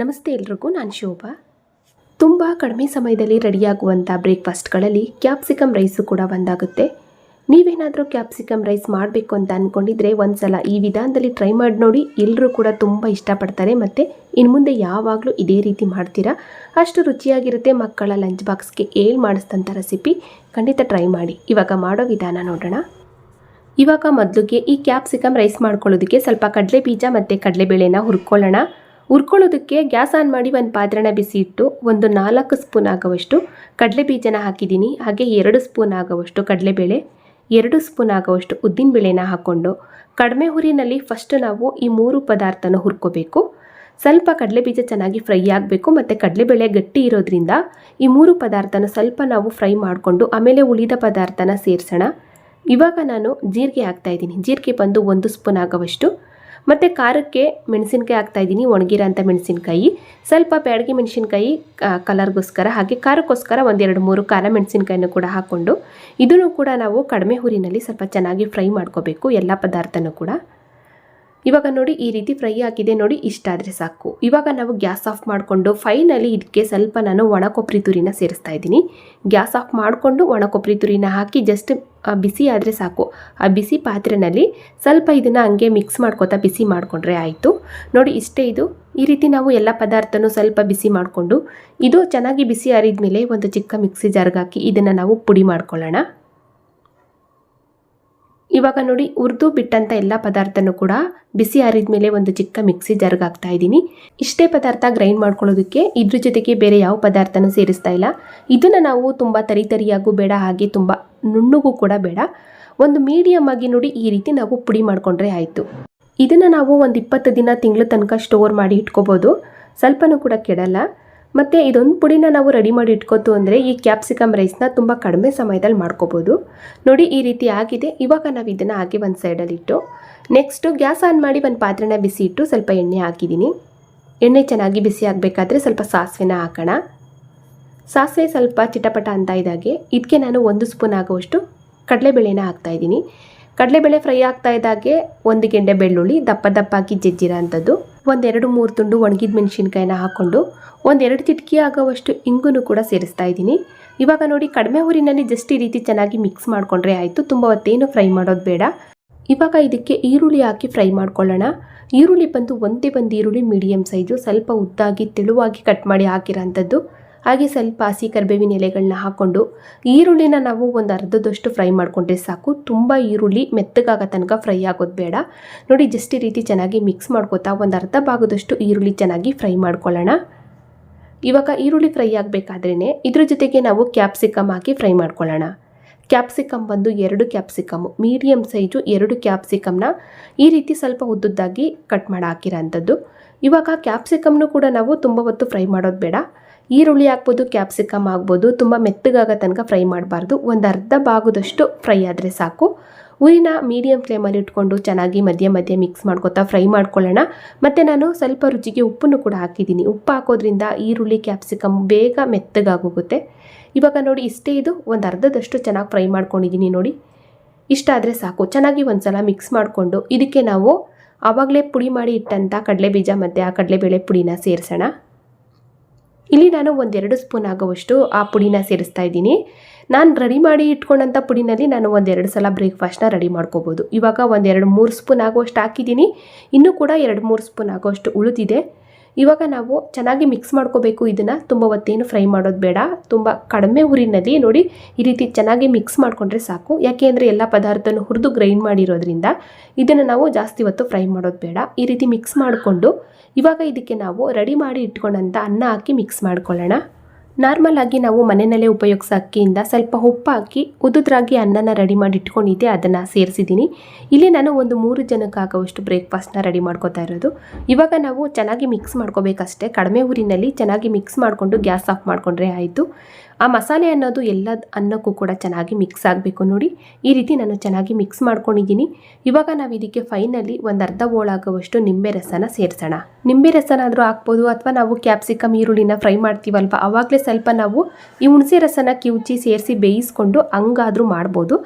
ನಮಸ್ತೆ ಎಲ್ರಿಗೂ, ನಾನು ಶೋಭಾ. ತುಂಬ ಕಡಿಮೆ ಸಮಯದಲ್ಲಿ ರೆಡಿಯಾಗುವಂಥ ಬ್ರೇಕ್ಫಾಸ್ಟ್ಗಳಲ್ಲಿ ಕ್ಯಾಪ್ಸಿಕಮ್ ರೈಸು ಕೂಡ ಒಂದಾಗುತ್ತೆ. ನೀವೇನಾದರೂ ಕ್ಯಾಪ್ಸಿಕಮ್ ರೈಸ್ ಮಾಡಬೇಕು ಅಂತ ಅಂದ್ಕೊಂಡಿದ್ರೆ ಒಂದ್ಸಲ ಈ ವಿಧಾನದಲ್ಲಿ ಟ್ರೈ ಮಾಡಿ ನೋಡಿ. ಎಲ್ಲರೂ ಕೂಡ ತುಂಬ ಇಷ್ಟಪಡ್ತಾರೆ. ಮತ್ತು ಇನ್ನು ಮುಂದೆ ಯಾವಾಗಲೂ ಇದೇ ರೀತಿ ಮಾಡ್ತೀರಾ? ಅಷ್ಟು ರುಚಿಯಾಗಿರುತ್ತೆ ಮಕ್ಕಳ ಲಂಚ್ ಬಾಕ್ಸ್ಗೆ ಏಳು ಮಾಡಿಸ್ತಂಥ ರೆಸಿಪಿ. ಖಂಡಿತ ಟ್ರೈ ಮಾಡಿ. ಇವಾಗ ಮಾಡೋ ವಿಧಾನ ನೋಡೋಣ. ಇವಾಗ ಮೊದಲಿಗೆ ಈ ಕ್ಯಾಪ್ಸಿಕಮ್ ರೈಸ್ ಮಾಡ್ಕೊಳ್ಳೋದಕ್ಕೆ ಸ್ವಲ್ಪ ಕಡಲೆ ಬೀಜ ಮತ್ತು ಕಡಲೆಬೇಳೆನ ಹುರ್ಕೊಳ್ಳೋಣ. ಹುರ್ಕೊಳ್ಳೋದಕ್ಕೆ ಗ್ಯಾಸ್ ಆನ್ ಮಾಡಿ ಒಂದು ಪಾತ್ರೆನ ಬಿಸಿ ಇಟ್ಟು ಒಂದು ನಾಲ್ಕು ಸ್ಪೂನ್ ಆಗುವಷ್ಟು ಕಡಲೆ ಬೀಜನ ಹಾಕಿದ್ದೀನಿ. ಹಾಗೆ ಎರಡು ಸ್ಪೂನ್ ಆಗುವಷ್ಟು ಕಡಲೆಬೇಳೆ, ಎರಡು ಸ್ಪೂನ್ ಆಗುವಷ್ಟು ಉದ್ದಿನಬೇಳೆನ ಹಾಕ್ಕೊಂಡು ಕಡಿಮೆ ಹುರಿನಲ್ಲಿ ಫಸ್ಟ್ ನಾವು ಈ ಮೂರು ಪದಾರ್ಥನ ಹುರ್ಕೋಬೇಕು. ಸ್ವಲ್ಪ ಕಡಲೆ ಬೀಜ ಚೆನ್ನಾಗಿ ಫ್ರೈ ಆಗಬೇಕು ಮತ್ತು ಕಡಲೆಬೇಳೆ ಗಟ್ಟಿ ಇರೋದ್ರಿಂದ ಈ ಮೂರು ಪದಾರ್ಥನ ಸ್ವಲ್ಪ ನಾವು ಫ್ರೈ ಮಾಡಿಕೊಂಡು ಆಮೇಲೆ ಉಳಿದ ಪದಾರ್ಥನ ಸೇರಿಸೋಣ. ಇವಾಗ ನಾನು ಜೀರಿಗೆ ಹಾಕ್ತಾಯಿದ್ದೀನಿ ಜೀರಿಗೆ ಬಂದು ಒಂದು ಸ್ಪೂನ್ ಆಗುವಷ್ಟು ಮತ್ತು ಖಾರಕ್ಕೆ ಮೆಣಸಿನ್ಕಾಯಿ ಹಾಕ್ತಾ ಇದ್ದೀನಿ. ಒಣಗಿರೋಂಥ ಮೆಣಸಿನ್ಕಾಯಿ. ಸ್ವಲ್ಪ ಬ್ಯಾಡಗಿ ಮೆಣಸಿನ್ಕಾಯಿ ಕಲರ್ಗೋಸ್ಕರ ಹಾಗೆ ಖಾರಕ್ಕೋಸ್ಕರ ಒಂದೆರಡು ಮೂರು ಖಾರ ಮೆಣಸಿನ್ಕಾಯಿನೂ ಕೂಡ ಹಾಕ್ಕೊಂಡು ಇದನ್ನು ಕೂಡ ನಾವು ಕಡಿಮೆ ಹುರಿನಲ್ಲಿ ಸ್ವಲ್ಪ ಚೆನ್ನಾಗಿ ಫ್ರೈ ಮಾಡ್ಕೋಬೇಕು, ಎಲ್ಲ ಪದಾರ್ಥನೂ ಕೂಡ. ಇವಾಗ ನೋಡಿ ಈ ರೀತಿ ಫ್ರೈ ಆಗಿದೆ ನೋಡಿ ಇಷ್ಟ ಆದರೆ ಸಾಕು. ಇವಾಗ ನಾವು ಗ್ಯಾಸ್ ಆಫ್ ಮಾಡಿಕೊಂಡು ಫೈನಲಿ ಇದಕ್ಕೆ ಸ್ವಲ್ಪ ನಾನು ಒಣ ಕೊಬ್ಬರಿ ತುರಿನ ಸೇರಿಸ್ತಾ ಇದ್ದೀನಿ. ಗ್ಯಾಸ್ ಆಫ್ ಮಾಡಿಕೊಂಡು ಒಣ ಕೊಬ್ಬರಿ ತುರಿನ ಹಾಕಿ ಜಸ್ಟ್ ಬಿಸಿ ಆದರೆ ಸಾಕು. ಆ ಬಿಸಿ ಪಾತ್ರೆನಲ್ಲಿ ಸ್ವಲ್ಪ ಇದನ್ನು ಹಂಗೆ ಮಿಕ್ಸ್ ಮಾಡ್ಕೋತಾ ಬಿಸಿ ಮಾಡಿಕೊಂಡ್ರೆ ಆಯಿತು. ನೋಡಿ ಇಷ್ಟೇ ಇದು. ಈ ರೀತಿ ನಾವು ಎಲ್ಲ ಪದಾರ್ಥನೂ ಸ್ವಲ್ಪ ಬಿಸಿ ಮಾಡಿಕೊಂಡು, ಇದು ಚೆನ್ನಾಗಿ ಬಿಸಿ ಆರಿದ ಮೇಲೆ ಒಂದು ಚಿಕ್ಕ ಮಿಕ್ಸಿ ಜಾರ್ಗೆ ಹಾಕಿ ಇದನ್ನು ನಾವು ಪುಡಿ ಮಾಡ್ಕೊಳ್ಳೋಣ. ಇವಾಗ ನೋಡಿ ಹುರಿದು ಬಿಟ್ಟಂಥ ಎಲ್ಲ ಪದಾರ್ಥನೂ ಕೂಡ ಬಿಸಿ ಆರಿದ ಮೇಲೆ ಒಂದು ಚಿಕ್ಕ ಮಿಕ್ಸಿ ಜಾರ್ಗೆ ಇದ್ದೀನಿ. ಇಷ್ಟೇ ಪದಾರ್ಥ ಗ್ರೈಂಡ್ ಮಾಡ್ಕೊಳ್ಳೋದಕ್ಕೆ ಇದ್ರ ಜೊತೆಗೆ ಬೇರೆ ಯಾವ ಪದಾರ್ಥನೂ ಸೇರಿಸ್ತಾ ಇಲ್ಲ. ಇದನ್ನು ನಾವು ತುಂಬ ತರಿ ತರಿಯಾಗೂ ಬೇಡ, ಹಾಗೆ ತುಂಬ ನುಣ್ಣಗೂ ಕೂಡ ಬೇಡ. ಒಂದು ಮೀಡಿಯಮ್ ಆಗಿ ನೋಡಿ ಈ ರೀತಿ ನಾವು ಪುಡಿ ಮಾಡಿಕೊಂಡ್ರೆ ಆಯಿತು. ಇದನ್ನು ನಾವು ಒಂದು ಇಪ್ಪತ್ತು ದಿನ ತಿಂಗಳ ತನಕ ಸ್ಟೋರ್ ಮಾಡಿ ಇಟ್ಕೋಬೋದು. ಸ್ವಲ್ಪನೂ ಕೂಡ ಕೆಡಲ್ಲ. ಮತ್ತು ಇದೊಂದು ಪುಡಿನ ನಾವು ರೆಡಿ ಮಾಡಿ ಇಟ್ಕೋತು ಅಂದರೆ ಈ ಕ್ಯಾಪ್ಸಿಕಮ್ ರೈಸ್ನ ತುಂಬ ಕಡಿಮೆ ಸಮಯದಲ್ಲಿ ಮಾಡ್ಕೋಬೋದು. ನೋಡಿ ಈ ರೀತಿ ಆಗಿದೆ. ಇವಾಗ ನಾವು ಇದನ್ನು ಹಾಕಿ ಒಂದು ಸೈಡಲ್ಲಿಟ್ಟು ನೆಕ್ಸ್ಟು ಗ್ಯಾಸ್ ಆನ್ ಮಾಡಿ ಒಂದು ಪಾತ್ರೆನ ಬಿಸಿ ಇಟ್ಟು ಸ್ವಲ್ಪ ಎಣ್ಣೆ ಹಾಕಿದ್ದೀನಿ ಎಣ್ಣೆ ಚೆನ್ನಾಗಿ ಬಿಸಿ ಆಗಬೇಕಾದ್ರೆ ಸ್ವಲ್ಪ ಸಾಸಿವೆನ ಹಾಕೋಣ. ಸಾಸಿವೆ ಸ್ವಲ್ಪ ಚಿಟಪಟ ಅಂತ ಇದ್ದಾಗೆ ಇದಕ್ಕೆ ನಾನು ಒಂದು ಸ್ಪೂನ್ ಆಗುವಷ್ಟು ಕಡಲೆಬೇಳೆನ ಹಾಕ್ತಾಯಿದ್ದೀನಿ ಕಡಲೆಬೇಳೆ ಫ್ರೈ ಆಗ್ತಾ ಇದ್ದಾಗೆ ಒಂದು ಗೆಂಡೆ ಬೆಳ್ಳುಳ್ಳಿ, ದಪ್ಪ ದಪ್ಪಾಗಿ ಜಜ್ಜಿರೋ ಅಂಥದ್ದು. ಒಂದೆರಡು ಮೂರು ತುಂಡು ಒಣಗಿದ ಮೆಣಸಿನ್ಕಾಯಿನ ಹಾಕ್ಕೊಂಡು ಒಂದೆರಡು ಚಿಟಕಿ ಆಗೋವಷ್ಟು ಇಂಗುನು ಕೂಡ ಸೇರಿಸ್ತಾ ಇದ್ದೀನಿ. ಇವಾಗ ನೋಡಿ ಕಡಿಮೆ ಊರಿನಲ್ಲಿ ಜಸ್ಟ್ ಈ ರೀತಿ ಚೆನ್ನಾಗಿ ಮಿಕ್ಸ್ ಮಾಡಿಕೊಂಡ್ರೆ ಆಯಿತು. ತುಂಬ ಹೊತ್ತೇನು ಫ್ರೈ ಮಾಡೋದು ಬೇಡ. ಇವಾಗ ಇದಕ್ಕೆ ಈರುಳ್ಳಿ ಹಾಕಿ ಫ್ರೈ ಮಾಡ್ಕೊಳ್ಳೋಣ. ಈರುಳ್ಳಿ ಬಂದು ಒಂದೇ ಒಂದು ಈರುಳ್ಳಿ ಮೀಡಿಯಮ್ ಸೈಜು ಸ್ವಲ್ಪ ಉದ್ದಾಗಿ ತೆಳುವಾಗಿ ಕಟ್ ಮಾಡಿ ಹಾಕಿರೋಂಥದ್ದು. ಹಾಗೆ ಸ್ವಲ್ಪ ಹಸಿ ಕರಿಬೇವಿನ ಎಲೆಗಳನ್ನ ಹಾಕ್ಕೊಂಡು ಈರುಳ್ಳಿನ ನಾವು ಒಂದು ಅರ್ಧದಷ್ಟು ಫ್ರೈ ಮಾಡಿಕೊಂಡ್ರೆ ಸಾಕು. ತುಂಬ ಈರುಳ್ಳಿ ಮೆತ್ತಗಾಗೋ ತನಕ ಫ್ರೈ ಆಗೋದು ಬೇಡ. ನೋಡಿ, ಜಸ್ಟ್ ಈ ರೀತಿ ಚೆನ್ನಾಗಿ ಮಿಕ್ಸ್ ಮಾಡ್ಕೋತಾ ಒಂದು ಅರ್ಧ ಭಾಗದಷ್ಟು ಈರುಳ್ಳಿ ಚೆನ್ನಾಗಿ ಫ್ರೈ ಮಾಡ್ಕೊಳ್ಳೋಣ. ಇವಾಗ ಈರುಳ್ಳಿ ಫ್ರೈ ಆಗಬೇಕಾದ್ರೇ ಇದ್ರ ಜೊತೆಗೆ ನಾವು ಕ್ಯಾಪ್ಸಿಕಮ್ ಹಾಕಿ ಫ್ರೈ ಮಾಡ್ಕೊಳ್ಳೋಣ. ಕ್ಯಾಪ್ಸಿಕಮ್ ಬಂದು ಎರಡು ಕ್ಯಾಪ್ಸಿಕಮ್ ಮೀಡಿಯಮ್ ಸೈಜು ಎರಡು ಕ್ಯಾಪ್ಸಿಕಮ್ನ ಈ ರೀತಿ ಸ್ವಲ್ಪ ಉದ್ದುದ್ದಾಗಿ ಕಟ್ ಮಾಡಿ ಹಾಕಿರೋಂಥದ್ದು. ಇವಾಗ ಕ್ಯಾಪ್ಸಿಕಮ್ನು ಕೂಡ ನಾವು ತುಂಬ ಹೊತ್ತು ಫ್ರೈ ಮಾಡೋದು ಬೇಡ. ಈರುಳ್ಳಿ ಹಾಕ್ಬೋದು ಕ್ಯಾಪ್ಸಿಕಮ್ ಆಗ್ಬೋದು ತುಂಬ ಮೆತ್ತಗಾಗೋ ತನಕ ಫ್ರೈ ಮಾಡಬಾರ್ದು. ಒಂದು ಅರ್ಧ ಭಾಗದಷ್ಟು ಫ್ರೈ ಆದರೆ ಸಾಕು. ಊರಿನ ಮೀಡಿಯಂ ಫ್ಲೇಮಲ್ಲಿ ಇಟ್ಕೊಂಡು ಚೆನ್ನಾಗಿ ಮಧ್ಯ ಮಧ್ಯ ಮಿಕ್ಸ್ ಮಾಡ್ಕೊತಾ ಫ್ರೈ ಮಾಡ್ಕೊಳ್ಳೋಣ. ಮತ್ತು ನಾನು ಸ್ವಲ್ಪ ರುಚಿಗೆ ಉಪ್ಪನ್ನು ಕೂಡ ಹಾಕಿದ್ದೀನಿ. ಉಪ್ಪು ಹಾಕೋದ್ರಿಂದ ಈರುಳ್ಳಿ ಕ್ಯಾಪ್ಸಿಕಮ್ ಬೇಗ ಮೆತ್ತಗಾಗೋಗುತ್ತೆ. ಇವಾಗ ನೋಡಿ, ಇಷ್ಟೇ ಇದು. ಒಂದು ಅರ್ಧದಷ್ಟು ಚೆನ್ನಾಗಿ ಫ್ರೈ ಮಾಡ್ಕೊಂಡಿದ್ದೀನಿ ನೋಡಿ. ಇಷ್ಟ ಆದರೆ ಸಾಕು. ಚೆನ್ನಾಗಿ ಒಂದು ಸಲ ಮಿಕ್ಸ್ ಮಾಡಿಕೊಂಡು ಇದಕ್ಕೆ ನಾವು ಆವಾಗಲೇ ಪುಡಿ ಮಾಡಿ ಇಟ್ಟಂಥ ಕಡಲೆ ಬೀಜ ಮತ್ತು ಆ ಕಡಲೆಬೇಳೆ ಪುಡಿನ ಸೇರಿಸೋಣ. ಇಲ್ಲಿ ನಾನು ಒಂದೆರಡು ಸ್ಪೂನ್ ಆಗುವಷ್ಟು ಆ ಪುಡಿನ ಸೇರಿಸ್ತಾ ಇದ್ದೀನಿ. ನಾನು ರೆಡಿ ಮಾಡಿ ಇಟ್ಕೊಂಡಂಥ ಪುಡಿನಲ್ಲಿ ನಾನು ಒಂದೆರಡು ಸಲ ಬ್ರೇಕ್ಫಾಸ್ಟ್ನ ರೆಡಿ ಮಾಡ್ಕೋಬೋದು. ಇವಾಗ ಒಂದೆರಡು ಮೂರು ಸ್ಪೂನ್ ಆಗುವಷ್ಟು ಹಾಕಿದ್ದೀನಿ. ಇನ್ನೂ ಕೂಡ ಎರಡು ಮೂರು ಸ್ಪೂನ್ ಆಗುವಷ್ಟು ಉಳಿದಿದೆ. ಇವಾಗ ನಾವು ಚೆನ್ನಾಗಿ ಮಿಕ್ಸ್ ಮಾಡ್ಕೋಬೇಕು. ಇದನ್ನು ತುಂಬ ಹೊತ್ತೇನು ಫ್ರೈ ಮಾಡೋದು ಬೇಡ. ತುಂಬ ಕಡಿಮೆ ಹುರಿನಲ್ಲಿ ನೋಡಿ ಈ ರೀತಿ ಚೆನ್ನಾಗಿ ಮಿಕ್ಸ್ ಮಾಡಿಕೊಂಡ್ರೆ ಸಾಕು. ಯಾಕೆ ಅಂದರೆ ಎಲ್ಲ ಪದಾರ್ಥನೂ ಹುರಿದು ಗ್ರೈಂಡ್ ಮಾಡಿರೋದ್ರಿಂದ ಇದನ್ನು ನಾವು ಜಾಸ್ತಿ ಹೊತ್ತು ಫ್ರೈ ಮಾಡೋದು ಬೇಡ. ಈ ರೀತಿ ಮಿಕ್ಸ್ ಮಾಡಿಕೊಂಡು ಇವಾಗ ಇದಕ್ಕೆ ನಾವು ರೆಡಿ ಮಾಡಿ ಇಟ್ಕೊಂಡಂಥ ಅನ್ನ ಹಾಕಿ ಮಿಕ್ಸ್ ಮಾಡ್ಕೊಳ್ಳೋಣ. ನಾರ್ಮಲ್ ಆಗಿ ನಾವು ಮನೆಯಲ್ಲೇ ಉಪಯೋಗಿಸೋ ಅಕ್ಕಿಯಿಂದ ಸ್ವಲ್ಪ ಉಪ್ಪು ಹಾಕಿ ಉದುದ್ರಾಗಿ ಅನ್ನನ ರೆಡಿ ಮಾಡಿ ಇಟ್ಕೊಂಡಿದ್ದೆ ಅದನ್ನು ಸೇರಿಸಿದ್ದೀನಿ. ಇಲ್ಲಿ ನಾನು ಒಂದು ಮೂರು ಜನಕ್ಕಾಗುವಷ್ಟು ಬ್ರೇಕ್ಫಾಸ್ಟ್ನ ರೆಡಿ ಮಾಡ್ಕೋತಾ ಇರೋದು. ಇವಾಗ ನಾವು ಚೆನ್ನಾಗಿ ಮಿಕ್ಸ್ ಮಾಡ್ಕೋಬೇಕಷ್ಟೇ. ಕಡಿಮೆ ಊರಿನಲ್ಲಿ ಚೆನ್ನಾಗಿ ಮಿಕ್ಸ್ ಮಾಡಿಕೊಂಡು ಗ್ಯಾಸ್ ಆಫ್ ಮಾಡಿಕೊಂಡ್ರೆ ಆಯಿತು. ಆ ಮಸಾಲೆ ಅನ್ನೋದು ಎಲ್ಲ ಅನ್ನಕ್ಕೂ ಕೂಡ ಚೆನ್ನಾಗಿ ಮಿಕ್ಸ್ ಆಗಬೇಕು ನೋಡಿ. ಈ ರೀತಿ ನಾನು ಚೆನ್ನಾಗಿ ಮಿಕ್ಸ್ ಮಾಡ್ಕೊಂಡಿದ್ದೀನಿ. ಇವಾಗ ನಾವು ಇದಕ್ಕೆ ಫೈನಲ್ಲಿ ಒಂದು ಅರ್ಧ ಓಳಾಗುವಷ್ಟು ನಿಂಬೆ ರಸನ ಸೇರಿಸೋಣ. ನಿಂಬೆ ರಸನಾದರೂ ಹಾಕ್ಬೋದು ಅಥವಾ ನಾವು ಕ್ಯಾಪ್ಸಿಕಮ್ ಈರುಳ್ಳಿನ ಫ್ರೈ ಮಾಡ್ತೀವಲ್ವ? ಆವಾಗಲೇ ಸ್ವಲ್ಪ ನಾವು ಈ ಹುಣಸೆ ರಸನ ಕಿವುಚಿ ಸೇರಿಸಿ ಬೇಯಿಸ್ಕೊಂಡು ಹಂಗಾದರೂ ಮಾಡ್ಬೋದು.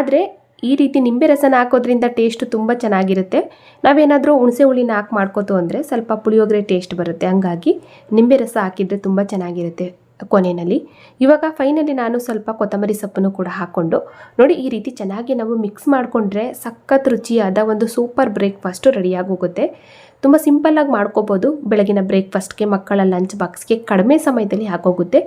ಆದರೆ ಈ ರೀತಿ ನಿಂಬೆ ರಸನ ಹಾಕೋದ್ರಿಂದ ಟೇಸ್ಟ್ ತುಂಬ ಚೆನ್ನಾಗಿರುತ್ತೆ. ನಾವೇನಾದರೂ ಹುಣಸೆ ಹುಳಿನ ಹಾಕಿ ಮಾಡ್ಕೋತು ಅಂದರೆ ಸ್ವಲ್ಪ ಪುಳಿಯೋಗರೆ ಟೇಸ್ಟ್ ಬರುತ್ತೆ. ಹಂಗಾಗಿ ನಿಂಬೆ ರಸ ಹಾಕಿದರೆ ತುಂಬ ಚೆನ್ನಾಗಿರುತ್ತೆ. ಕೊನೆಯಲ್ಲಿ. ಇವಾಗ ಫೈನಲಿ ನಾನು ಸ್ವಲ್ಪ ಕೊತ್ತಂಬರಿ ಸೊಪ್ಪನ್ನು ಕೂಡ ಹಾಕ್ಕೊಂಡು, ನೋಡಿ ಈ ರೀತಿ ಚೆನ್ನಾಗಿ ನಾವು ಮಿಕ್ಸ್ ಮಾಡಿಕೊಂಡ್ರೆ ಸಖತ್ ರುಚಿಯಾದ ಒಂದು ಸೂಪರ್ ಬ್ರೇಕ್ಫಾಸ್ಟು ರೆಡಿಯಾಗಿ ಹೋಗುತ್ತೆ ತುಂಬ ಸಿಂಪಲ್ಲಾಗಿ ಮಾಡ್ಕೋಬೋದು. ಬೆಳಗಿನ ಬ್ರೇಕ್ಫಾಸ್ಟ್ಗೆ ಮಕ್ಕಳ ಲಂಚ್ ಬಾಕ್ಸ್ಗೆ ಕಡಿಮೆ ಸಮಯದಲ್ಲಿ ಹಾಕೋಗುತ್ತೆ.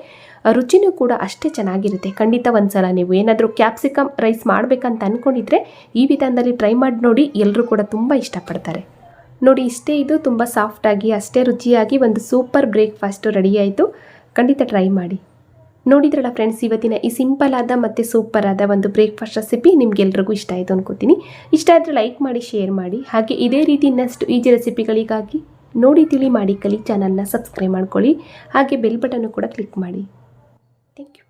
ರುಚಿನೂ ಕೂಡ ಅಷ್ಟೇ ಚೆನ್ನಾಗಿರುತ್ತೆ. ಖಂಡಿತ ಒಂದ್ಸಲ ನೀವು ಏನಾದರೂ ಕ್ಯಾಪ್ಸಿಕಮ್ ರೈಸ್ ಮಾಡಬೇಕಂತ ಅಂದ್ಕೊಂಡಿದ್ರೆ ಈ ವಿಧಾನದಲ್ಲಿ ಟ್ರೈ ಮಾಡಿ ನೋಡಿ ಎಲ್ಲರೂ ಕೂಡ ತುಂಬ ಇಷ್ಟಪಡ್ತಾರೆ. ನೋಡಿ, ಇಷ್ಟೇ ಇದು, ತುಂಬ ಸಾಫ್ಟಾಗಿ ಅಷ್ಟೇ ರುಚಿಯಾಗಿ ಒಂದು ಸೂಪರ್ ಬ್ರೇಕ್ಫಾಸ್ಟು ರೆಡಿಯಾಯಿತು. ಖಂಡಿತ ಟ್ರೈ ಮಾಡಿ. ನೋಡಿದ್ರಲ್ಲ ಫ್ರೆಂಡ್ಸ್ ಇವತ್ತಿನ ಈ ಸಿಂಪಲ್ ಆದ ಮತ್ತು ಸೂಪರ್ ಆದ ಒಂದು ಬ್ರೇಕ್ಫಾಸ್ಟ್ ರೆಸಿಪಿ ನಿಮಗೆಲ್ರಿಗೂ ಇಷ್ಟ ಆಯಿತು ಅಂದ್ಕೋತೀನಿ ಇಷ್ಟ ಆದರೆ ಲೈಕ್ ಮಾಡಿ ಶೇರ್ ಮಾಡಿ. ಹಾಗೆ ಇದೇ ರೀತಿ ಇನ್ನಷ್ಟು ಈಜಿ ರೆಸಿಪಿಗಳಿಗಾಗಿ ನೋಡಿ, ತಿಳಿ ಮಾಡಿ, ಕಲಿ ಚಾನಲ್ನ ಸಬ್ಸ್ಕ್ರೈಬ್ ಮಾಡ್ಕೊಳ್ಳಿ. ಹಾಗೆ ಬೆಲ್ ಬಟನ್ನು ಕೂಡ ಕ್ಲಿಕ್ ಮಾಡಿ. Thank you